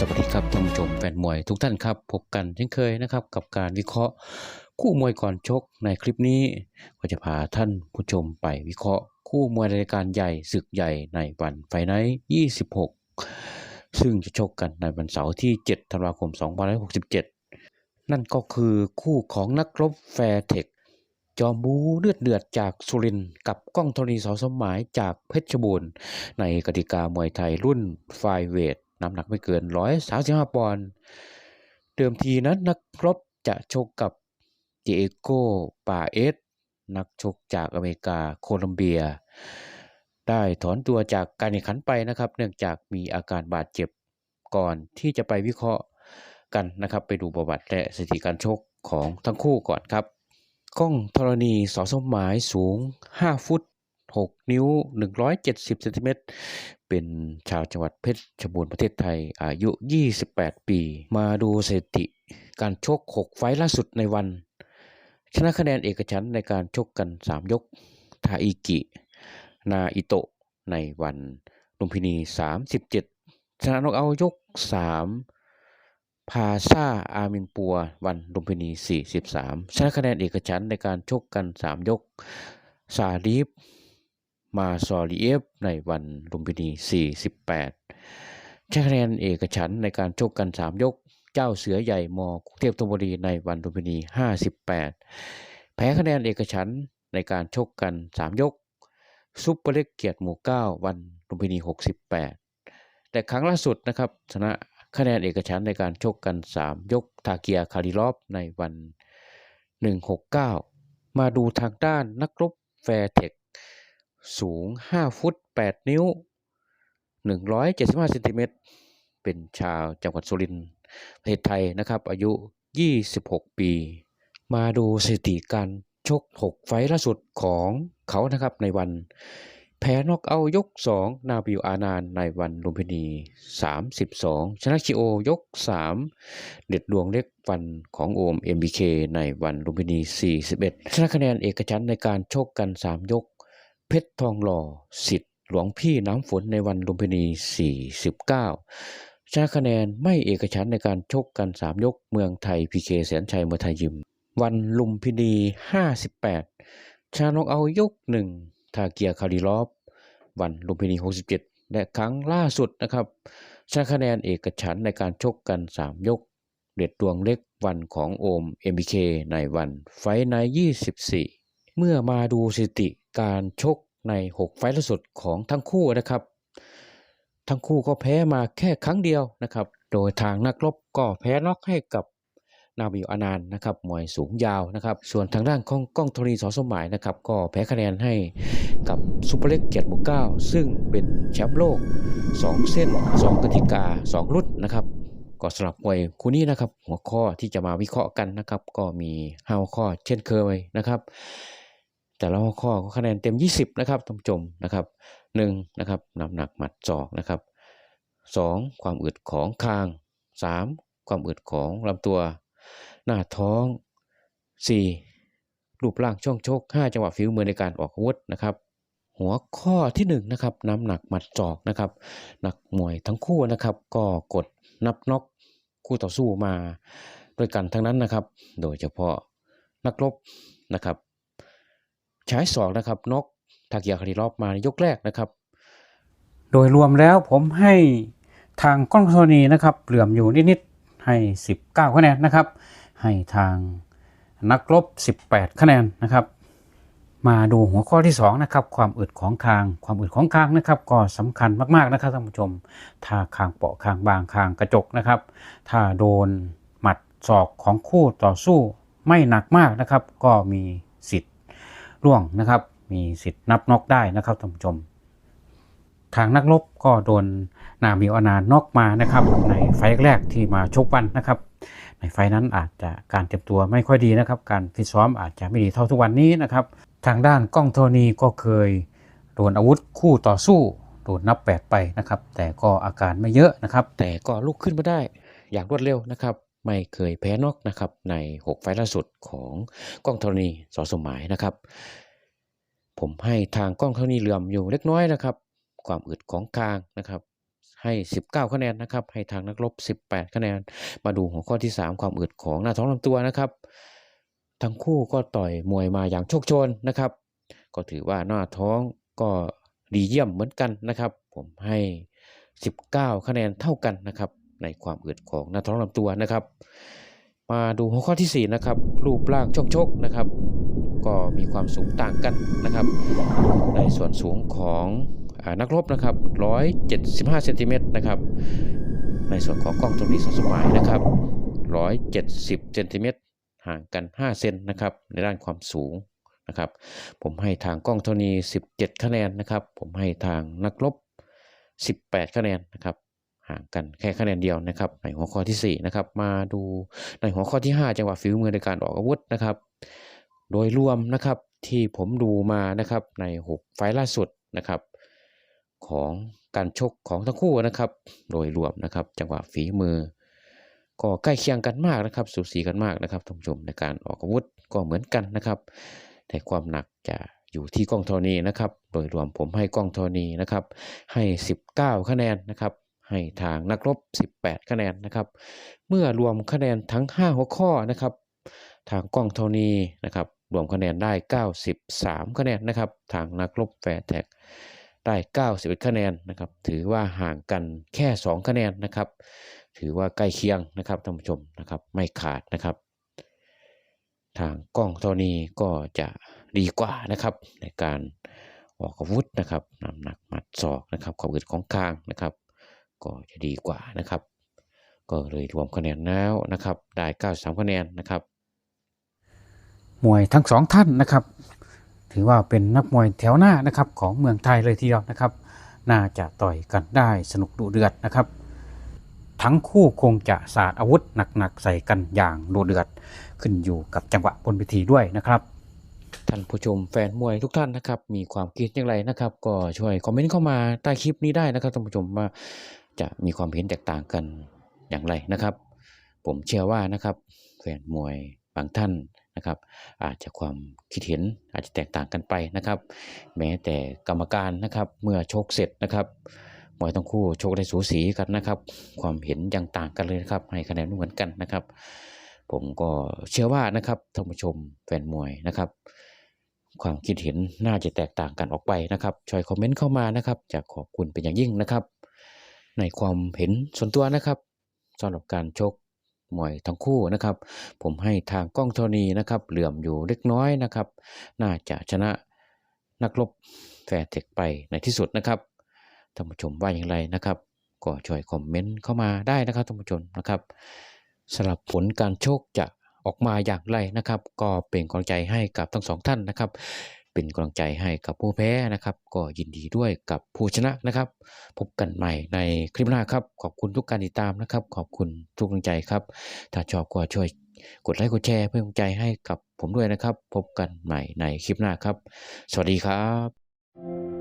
สวัสดีครับท่านผู้ชมแฟนมวยทุกท่านครับพบกันเช่นเคยนะครับ กับการวิเคราะห์คู่มวยก่อนชกในคลิปนี้ ก็จะพาท่านผู้ชมไปวิเคราะห์คู่มวยรายการใหญ่ศึกใหญ่ในวันไฟไนท์26 ซึ่งจะชกกันในวันเสาร์ที่ 7 ธันวาคม 2567 นั่นก็คือคู่ของนักรบแฟร์เทคจอมบูเลือดเดือดจากสุรินกับก้องธรณีสอสมหมายจากเพชรบูรณ์ ในกติกามวยไทยรุ่นไฟเวท น้ำหนักไม่เกิน 135 ปอนด์ เดิมทีนั้นนักรบจะชกกับเจโกปาเอส นักชกจากอเมริกาโคลัมเบีย ได้ถอนตัวจากการแข่งขันไปนะครับ เนื่องจากมีอาการบาดเจ็บก่อนที่จะไปวิเคราะห์กันนะครับ ไปดูประวัติและสถิติการชกของทั้งคู่ก่อนครับก้องธรณีสอสมหมายสูง 5 ฟุต 6 นิ้ว 170เซนติเมตร เป็นชาวจังหวัดเพชรบูรณ์ประเทศไทยอายุ 28 ปี มาดูสถิติ การชก 6 ไฟล์ล่าสุดในวัน ชนะคะแนนเอกฉันในการชกกัน 3 ยก ทาอิกิ นาอิโตะ ในวันลุมพินี 37 ชนะนกเอายก 3 พาซาอามินปัว วันลุมพินี 43 ชนะคะแนนเอกฉันในการชกกัน 3 ยก ซาลีฟ มาซอลีเอฟในวันลุมพินี 48ชนะคะแนนเอกฉันในการชกกัน 3 ยก เจ้าเสือใหญ่มกรุงเทพธนบุรีในวันลุมพินี 58 แพ้คะแนนเอกฉันในการชกกัน 3 ยก ซุปเปอร์เล็กเกียรติหมู่ 9 วันลุมพินี 68 แต่ครั้งล่าสุดนะครับชนะคะแนนเอกฉันในการชกกัน 3 ยกทาเกียคาริลอฟในวัน 169 มาดูทางด้านนักรบแฟร์เทค สูง 5 ฟุต 8 นิ้ว 175เซนติเมตรเป็นชาวจังหวัดสุรินทร์ประเทศไทยนะครับ อายุ 26 ปี มาดูสถิติการชก 6 ไฟล์ล่าสุดของเขานะครับในวัน แพ้นอกเอายก 2 นาบิวอานานในวันลุมพินี 32 ชนะคิโอยก 3 เด็ดดวงเล็กฟันของโอม MBK ในวันลุมพินี 41 ชนะคะแนนเอกฉันในการชกกัน 3 ยก เพชรทองหล่อสิทธิ์หลวงพี่น้ำฝนในวันลุมพินี 49ชนะคะแนนไม่เอกฉันในการชกกัน 3 ยกเมืองไทยพีเคแสนชัยมวยไทยยิม วันลุมพินี 58ชนะนอกเอาท์ยก1ทาเกียคาริลอฟ วันลุมพินี 67 และครั้งล่าสุดนะครับชนะคะแนนเอกฉันในการชกกัน 3 ยก เด็ดดวงเล็กวันของโอม MBK ในวันไฟท์ไนท์24 เมื่อมาดูสถิติการชกใน 6 ไฟล์ล่าสุดของทั้งคู่นะครับ ทั้งคู่ก็แพ้มาแค่ครั้งเดียวนะครับ โดยทางนักรบก็แพ้น็อกให้กับนาบิวอานานนะครับมวยสูงยาวนะครับ ส่วนทางด้านของก้องธรณีสอสมหมายนะครับ ก็แพ้คะแนนให้กับซูเปอร์เล็กเกียรติหมู่เก้าซึ่งเป็นแชมป์โลก 2 เส้น 2กติกา 2 รุ่นนะครับ ก็สำหรับมวยคู่นี้นะครับ หัวข้อที่จะมาวิเคราะห์กันนะครับ ก็มีห้าหัวข้อเช่นเคยนะครับ แต่ละหัวข้อก็คะแนนเต็ม 20 นะครับท่านผู้ชมนะครับ1นะครับน้ำหนักหมัดศอกนะครับ 2. ความอึดของคาง 3. ความอึดของลำตัว หน้าท้อง 4. รูปร่างช่วงชก 5 จังหวะฝีมือในการออกอาวุธนะครับ หัวข้อที่1นะครับน้ำหนักหมัดศอกนะครับนักมวยทั้งคู่นะครับ ก็กดนับน็อกคู่ต่อสู้มาด้วยกันทั้งนั้นนะครับ โดยเฉพาะนักรบนะครับ ใช้ศอกนะครับ นกทากียคาริลอฟมายกแรกนะครับ โดยรวมแล้วผมให้ทางก้องโทนีนะครับ เหลื่อมอยู่นิดๆให้ 19 คะแนนนะครับ ให้ทางนักรบ18 คะแนนนะครับ มาดูหัวข้อที่ 2 นะครับ ความอึดของคาง ความอึดของคางนะครับ ก็สำคัญมากๆนะครับท่านผู้ชม ถ้าคางเปาะคางบางคางกระจกนะครับ ถ้าโดนหมัดศอกของคู่ต่อสู้ไม่หนักมากนะครับ ก็มีสิทธิ์ ร่วงนะครับ มีสิทธิ์นับน็อกได้นะครับท่านผู้ชม ทางนักรบก็โดนนามิวอนาน็อกมานะครับ ในไฟล์แรกที่มาชกวันนะครับ ในไฟล์นั้นอาจจะการเตรียมตัวไม่ค่อยดีนะครับ การฟิตซ้อมอาจจะไม่ดีเท่าทุกวันนี้นะครับ ทางด้านกล้องโทนีก็เคยโดนอาวุธคู่ต่อสู้โดนนับแปดไปนะครับ แต่ก็อาการไม่เยอะนะครับ แต่ก็ลุกขึ้นมาได้อย่างรวดเร็วนะครับ ไม่เคยแพ้นอกนะครับใน 6 ไฟล์ล่าสุดของกล้องธรณีสอสมหมายนะครับ ผมให้ทางกล้องธรณีเหลื่อมอยู่เล็กน้อยนะครับ ความอึดของกลางนะครับ ให้ 19 คะแนนนะครับ ให้ทางนักรบ 18 คะแนน มาดูหัวข้อที่ 3 ความอึดของหน้าท้องลำตัวนะครับ ทั้งคู่ก็ต่อยมวยมาอย่างโชคชนนะครับ ก็ถือว่าหน้าท้องก็ดีเยี่ยมเหมือนกันนะครับ ผมให้ 19 คะแนนเท่ากันนะครับ ในความอึดของหน้าท้องลำตัวนะครับ มาดูหัวข้อที่ 4 นะครับ รูปร่างช่องชกนะครับ ก็มีความสูงต่างกันนะครับ ในส่วนสูงของอนักรบนะครับ 175เซนติเมตรนะครับ ในส่วนของกล้องตรงนี้สสมัยนะครับ 170เซนติเมตรห่างกัน 5 เซนนะครับ ในด้านความสูงนะครับ ผมให้ทางกล้องโทนี 17 คะแนนนะครับ ผมให้ทางนักรบ18 คะแนนนะครับ ห่างกันแค่คะแนนเดียวนะครับ ในหัวข้อทีสี่ 4 นะครับ มาดูในหัวข้อที่ 5 จังหวะฝีมือในการออกอาวุธนะครับ โดยรวมนะครับที่ผมดูมานะครับใน 6 ไฟล์ล่าสุดนะครับ ของการชกของทั้งคู่นะครับ โดยรวมนะครับ จังหวะฝีมือ ก็ใกล้เคียงกันมากนะครับ สูสีกันมากนะครับท่านผู้ชมในการออกอาวุธก็เหมือนกันนะครับ แต่ความหนักจะอยู่ที่กล้องโทนีนะครับ โดยรวมผมให้กล้องโทนีนะครับ ให้ 19 คะแนนนะครับ ให้ทางนักรบ 18 คะแนนนะครับ เมื่อรวมคะแนนทั้ง 5 หัวข้อนะครับ ทางกล้องโทนีนะครับรวมคะแนนได้ 93 คะแนนนะครับ ทางนักรบแฟร์แท็กได้ 91 คะแนนนะครับ ถือว่าห่างกันแค่ 2 คะแนนนะครับ ถือว่าใกล้เคียงนะครับท่านผู้ชมนะครับ ไม่ขาดนะครับ ทางกล้องโทนีก็จะดีกว่านะครับ ในการออกอาวุธนะครับน้ำหนักหมัดศอกนะครับความอึดของคางนะครับ ก็จะดีกว่านะครับ ก็เลยรวมคะแนนแล้วนะครับ ได้ 93 คะแนนนะครับ มวยทั้งสองท่านนะครับ ถือว่าเป็นนักมวยแถวหน้านะครับของเมืองไทยเลยทีเดียวนะครับ น่าจะต่อยกันได้สนุกดุเดือดนะครับ ทั้งคู่คงจะสาดอาวุธหนักๆใส่กันอย่างดุเดือดขึ้นอยู่กับจังหวะบนเวทีด้วยนะครับท่านผู้ชมแฟนมวยทุกท่านนะครับ มีความคิดอย่างไรนะครับ ก็ช่วยคอมเมนต์เข้ามาใต้คลิปนี้ได้นะครับท่านผู้ชมว่า จะมีความเห็นแตกต่างกันอย่างไรนะครับ ผมเชื่อว่านะครับแฟนมวยบางท่านนะครับ อาจจะความคิดเห็นอาจจะแตกต่างกันไปนะครับ แม้แต่กรรมการนะครับเมื่อชกเสร็จนะครับมวยทั้งคู่ชกได้สูสีกันนะครับ ความเห็นยังต่างกันเลยนะครับ ให้คะแนนไม่เหมือนกันนะครับ ผมก็เชื่อว่านะครับท่านผู้ชมแฟนมวยนะครับ ความคิดเห็นน่าจะแตกต่างกันออกไปนะครับช่วยคอมเมนต์เข้ามานะครับ จะขอบคุณเป็นอย่างยิ่งนะครับ ในความเห็นส่วนตัวนะครับสำหรับการชกมวยทั้งคู่นะครับ ผมให้ทางกล้องโทนีนะครับ เหลื่อมอยู่เล็กน้อยนะครับ น่าจะชนะนักรบแฟร์เทคไปในที่สุดนะครับท่านผู้ชมว่าอย่างไรนะครับ ก็ช่วยคอมเมนต์เข้ามาได้นะครับท่านผู้ชมนะครับสำหรับผลการโชคจะออกมาอย่างไรนะครับ ก็เป็นกำลังใจให้กับทั้งสองท่านนะครับ เป็นกำลังใจให้กับผู้แพ้นะครับ ก็ยินดีด้วยกับผู้ชนะนะครับ พบกันใหม่ในคลิปหน้าครับ ขอบคุณทุกการติดตามนะครับ ขอบคุณทุกกำลังใจครับ ถ้าชอบก็ช่วยกดไลค์กดแชร์เพื่อเป็นกำลังใจให้กับผมด้วยนะครับ พบกันใหม่ในคลิปหน้าครับ สวัสดีครับ